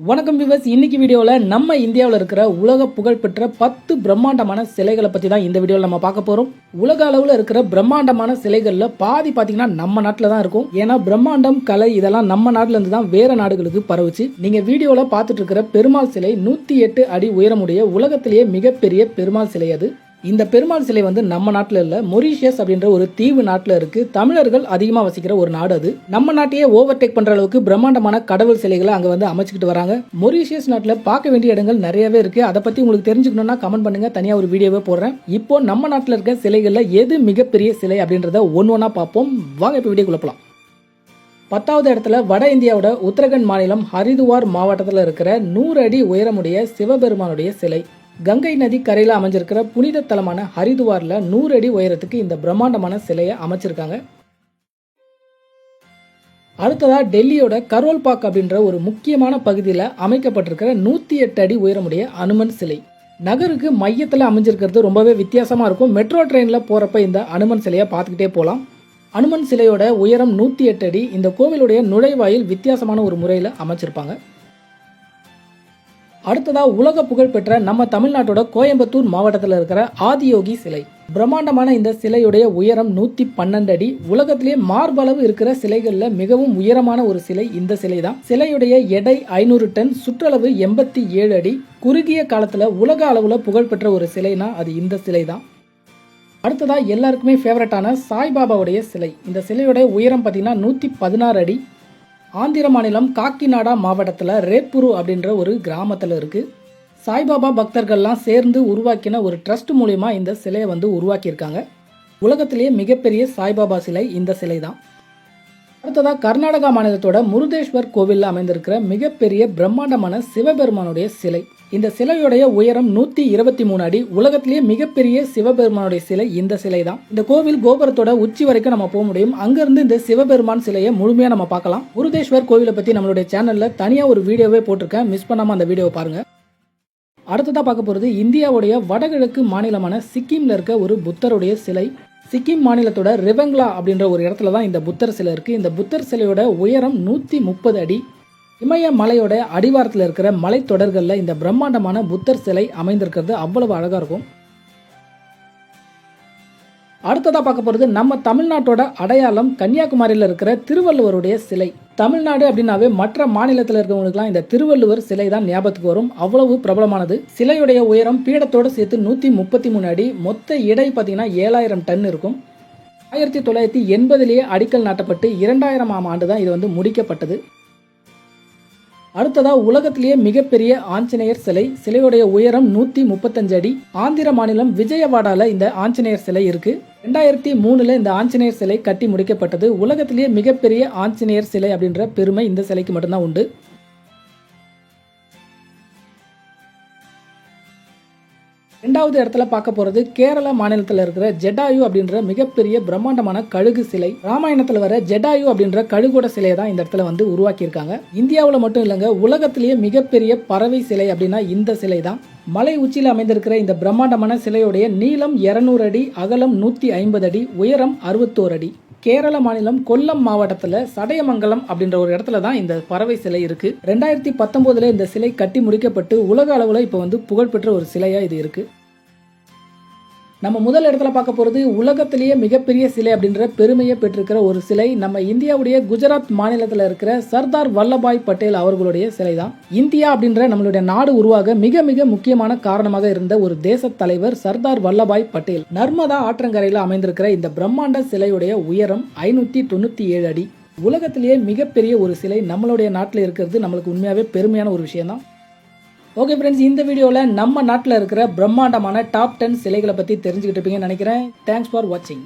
வணக்கம் விவஸ் இன்னைக்கு வீடியோவில் நம்ம இந்தியாவில் இருக்கிற உலக புகழ்பெற்ற பத்து பிரம்மாண்டமான சிலைகளை பற்றி தான் இந்த வீடியோவில் நம்ம பார்க்க போகிறோம் உலக அளவில் இருக்கிற பிரம்மாண்டமான சிலைகளில் பாதி பார்த்தீங்கன்னா நம்ம நாட்டில் தான் இருக்கும். ஏன்னா பிரம்மாண்டம் கலை இதெல்லாம் நம்ம நாட்டிலேருந்து தான் வேறு நாடுகளுக்கு பரவுச்சு. நீங்கள் வீடியோவில் பார்த்துட்டு இருக்கிற பெருமாள் சிலை நூற்றி எட்டு அடி உயரமுடைய உலகத்திலேயே மிகப்பெரிய பெருமாள் சிலை அது. இந்த பெருமாள் சிலை வந்து நம்ம நாட்டில் இல்லை மொரிஷியஸ் அப்படின்ற ஒரு தீவு நாட்டில் இருக்கு. தமிழர்கள் அதிகமாக வசிக்கிற ஒரு நாடு அது. நம்ம நாட்டையே ஓவர்டேக் பண்ற அளவுக்கு பிரம்மாண்டமான கடவுள் சிலைகளை அங்கே வந்து அமைச்சுக்கிட்டு வராங்க. மொரீஷியஸ் நாட்டில் பார்க்க வேண்டிய இடங்கள் நிறையவே இருக்கு. அதை பத்தி உங்களுக்கு தெரிஞ்சுக்கணும்னா கமெண்ட் பண்ணுங்க. தனியாக ஒரு வீடியோவே போடுறேன். இப்போ நம்ம நாட்டில் இருக்க சிலைகளில் எது மிகப்பெரிய சிலை அப்படின்றத ஒன்று ஒன்றா பார்ப்போம். வாங்க இப்போ வீடியோ குழப்பலாம் பத்தாவது இடத்துல வட இந்தியாவோட உத்தரகண்ட் மாநிலம் ஹரிதுவார் மாவட்டத்தில் இருக்கிற நூறு அடி உயரமுடைய சிவபெருமானுடைய சிலை. கங்கை நதி கரையில் அமைஞ்சிருக்கிற புனித தலமான ஹரிதுவாரில் நூறு அடி உயரத்துக்கு இந்த பிரம்மாண்டமான சிலையை அமைச்சிருக்காங்க. அடுத்ததா டெல்லியோட கரோல் பாக் அப்படின்ற ஒரு முக்கியமான பகுதியில் அமைக்கப்பட்டிருக்கிற நூற்றி எட்டு அடி உயரமுடைய அனுமன் சிலை. நகருக்கு மையத்தில் அமைஞ்சிருக்கிறது ரொம்பவே வித்தியாசமாக இருக்கும். மெட்ரோ ட்ரெயினில் போகிறப்ப இந்த அனுமன் சிலையை பார்த்துக்கிட்டே போகலாம் அனுமன் சிலையோட உயரம் நூற்றி எட்டு அடி. இந்த கோவிலுடைய நுழைவாயில் வித்தியாசமான ஒரு முறையில் அமைச்சிருப்பாங்க. அடுத்ததாக உலக புகழ்பெற்ற நம்ம தமிழ்நாட்டோட கோயம்புத்தூர் மாவட்டத்தில் இருக்கிற ஆதியோகி சிலை. பிரம்மாண்டமான இந்த சிலையுடைய உயரம் நூத்தி பன்னெண்டு அடி. உலகத்திலேயே மார்பளவு இருக்கிற சிலைகளில் மிகவும் உயரமான ஒரு சிலை இந்த சிலை தான் சிலையுடைய எடை ஐநூறு டன் சுற்றளவு எண்பத்தி ஏழு அடி. குறுகிய காலத்துல உலக அளவுல புகழ்பெற்ற ஒரு சிலைனா அது இந்த சிலை தான் அடுத்ததா எல்லாருக்குமே ஃபேவரட்டான சாய்பாபாவுடைய சிலை. இந்த சிலையுடைய உயரம் பார்த்தீங்கன்னா நூற்றி பதினாறு அடி. ஆந்திர மாநிலம் காக்கிநாடா மாவட்டத்தில் ரேப்புரு அப்படின்ற ஒரு கிராமத்தில் இருக்குது சாய்பாபா பக்தர்கள்லாம் சேர்ந்து உருவாக்கின ஒரு ட்ரஸ்ட் மூலிமா இந்த சிலையை வந்து உருவாக்கியிருக்காங்க. உலகத்திலேயே மிகப்பெரிய சாய்பாபா சிலை இந்த சிலை தான் அடுத்ததாக கர்நாடகா மாநிலத்தோட முருதேஸ்வர் கோவிலில் அமைந்திருக்கிற மிகப்பெரிய பிரம்மாண்டமான சிவபெருமானுடைய சிலை. இந்த சிலையுடைய உயரம் நூத்தி இருபத்தி மூணு அடி. உலகத்திலேயே மிகப்பெரிய சிவபெருமானுடைய சிலை இந்த சிலை தான் இந்த கோவில் கோபுரத்தோட உச்சி வரைக்கும் நம்ம போக முடியும். அங்கிருந்து இந்த சிவபெருமான் சிலையை முழுமையா நம்ம பார்க்கலாம். குருதேஸ்வர் கோவிலை பத்தி நம்மளுடைய சேனல்ல தனியா ஒரு வீடியோவே போட்டிருக்கேன். மிஸ் பண்ணாம அந்த வீடியோவை பாருங்க. அடுத்ததா பார்க்க போறது இந்தியாவுடைய வடகிழக்கு மாநிலமான சிக்கிம்ல இருக்க ஒரு புத்தருடைய சிலை. சிக்கிம் மாநிலத்தோட ரிவங்லா அப்படின்ற ஒரு இடத்துல தான் இந்த புத்தர் சிலை இருக்கு. இந்த புத்தர் சிலையோட உயரம் நூத்தி முப்பது அடி. இமய மலையோட அடிவாரத்தில் இருக்கிற மலைத்தொடர்களில் இந்த பிரம்மாண்டமான புத்தர் சிலை அமைந்திருக்கிறது அவ்வளவு அழகாக இருக்கும். அடுத்ததாக பார்க்க போகிறது நம்ம தமிழ்நாட்டோட அடையாளம் கன்னியாகுமரியில் இருக்கிற திருவள்ளுவருடைய சிலை. தமிழ்நாடு அப்படின்னாவே மற்ற மாநிலத்தில் இருக்கிறவங்களுக்குலாம் இந்த திருவள்ளுவர் சிலை தான் ஞாபகத்துக்கு வரும். அவ்வளவு பிரபலமானது. சிலையுடைய உயரம் பீடத்தோடு சேர்த்து நூற்றி முப்பத்தி மூணு அடி. மொத்த இடை பார்த்தீங்கன்னா ஏழாயிரம் டன் இருக்கும். ஆயிரத்தி தொள்ளாயிரத்தி எண்பதுலேயே அடிக்கல் நாட்டப்பட்டு இரண்டாயிரம் ஆம் ஆண்டு தான் இது வந்து முடிக்கப்பட்டது. அடுத்ததா உலகத்திலேயே மிகப்பெரிய ஆஞ்சநேயர் சிலை. சிலையுடைய உயரம் நூத்தி முப்பத்தஞ்சு அடி. ஆந்திர மாநிலம் விஜயவாடால இந்த ஆஞ்சநேயர் சிலை இருக்கு. ரெண்டாயிரத்தி மூணுல இந்த ஆஞ்சநேயர் சிலை கட்டி முடிக்கப்பட்டது. உலகத்திலேயே மிகப்பெரிய ஆஞ்சநேயர் சிலை அப்படின்ற பெருமை இந்த சிலைக்கு மட்டும்தான் உண்டு. ரெண்டாவது இடத்துல பார்க்க போறது கேரள மாநிலத்தில் இருக்கிற ஜெடாயு அப்படின்ற மிகப்பெரிய பிரம்மாண்டமான கழுகு சிலை. ராமாயணத்தில் வர ஜெடாயு அப்படின்ற கழுகோட சிலையை தான் இந்த இடத்துல வந்து உருவாக்கியிருக்காங்க. இந்தியாவில் மட்டும் இல்லைங்க உலகத்திலேயே மிகப்பெரிய பறவை சிலை அப்படின்னா இந்த சிலை தான். மலை உச்சியில் அமைந்திருக்கிற இந்த பிரம்மாண்டமான சிலையுடைய நீளம் இருநூறு அடி அகலம் நூற்றி ஐம்பது அடி உயரம் அறுபத்தோரு அடி. கேரள மாநிலம் கொல்லம் மாவட்டத்தில் சடையமங்கலம் அப்படின்ற ஒரு இடத்துல தான் இந்த பறவை சிலை இருக்கு. ரெண்டாயிரத்தி பத்தொன்பதுல இந்த சிலை கட்டி முடிக்கப்பட்டு உலக அளவில் இப்போ வந்து புகழ்பெற்ற ஒரு சிலையா இது இருக்கு. நம்ம முதல் இடத்துல பார்க்க போகிறது உலகத்திலேயே மிகப்பெரிய சிலை அப்படின்ற பெருமையை பெற்றிருக்கிற ஒரு சிலை. நம்ம இந்தியாவுடைய குஜராத் மாநிலத்தில் இருக்கிற சர்தார் வல்லபாய் பட்டேல் அவர்களுடைய சிலை தான் இந்தியா அப்படின்ற நம்மளுடைய நாடு உருவாக மிக மிக முக்கியமான காரணமாக இருந்த ஒரு தேச தலைவர் சர்தார் வல்லபாய் பட்டேல். நர்மதா ஆற்றங்கரையில் அமைந்திருக்கிற இந்த பிரம்மாண்ட சிலையுடைய உயரம் ஐநூற்றி தொண்ணூற்றி ஏழு அடி. உலகத்திலேயே மிகப்பெரிய ஒரு சிலை நம்மளுடைய நாட்டில் இருக்கிறது நம்மளுக்கு உண்மையாகவே பெருமையான ஒரு விஷயம் தான் ஓகே ஃப்ரெண்ட்ஸ் இந்த வீடியோவில் நம்ம நாட்டில் இருக்கிற பிரம்மாண்டமான டாப் டென் சிலைகளை பற்றி தெரிஞ்சுக்கிட்டு இருப்பீங்கன்னு நினைக்கிறேன். தேங்க்ஸ் ஃபார் வாட்சிங்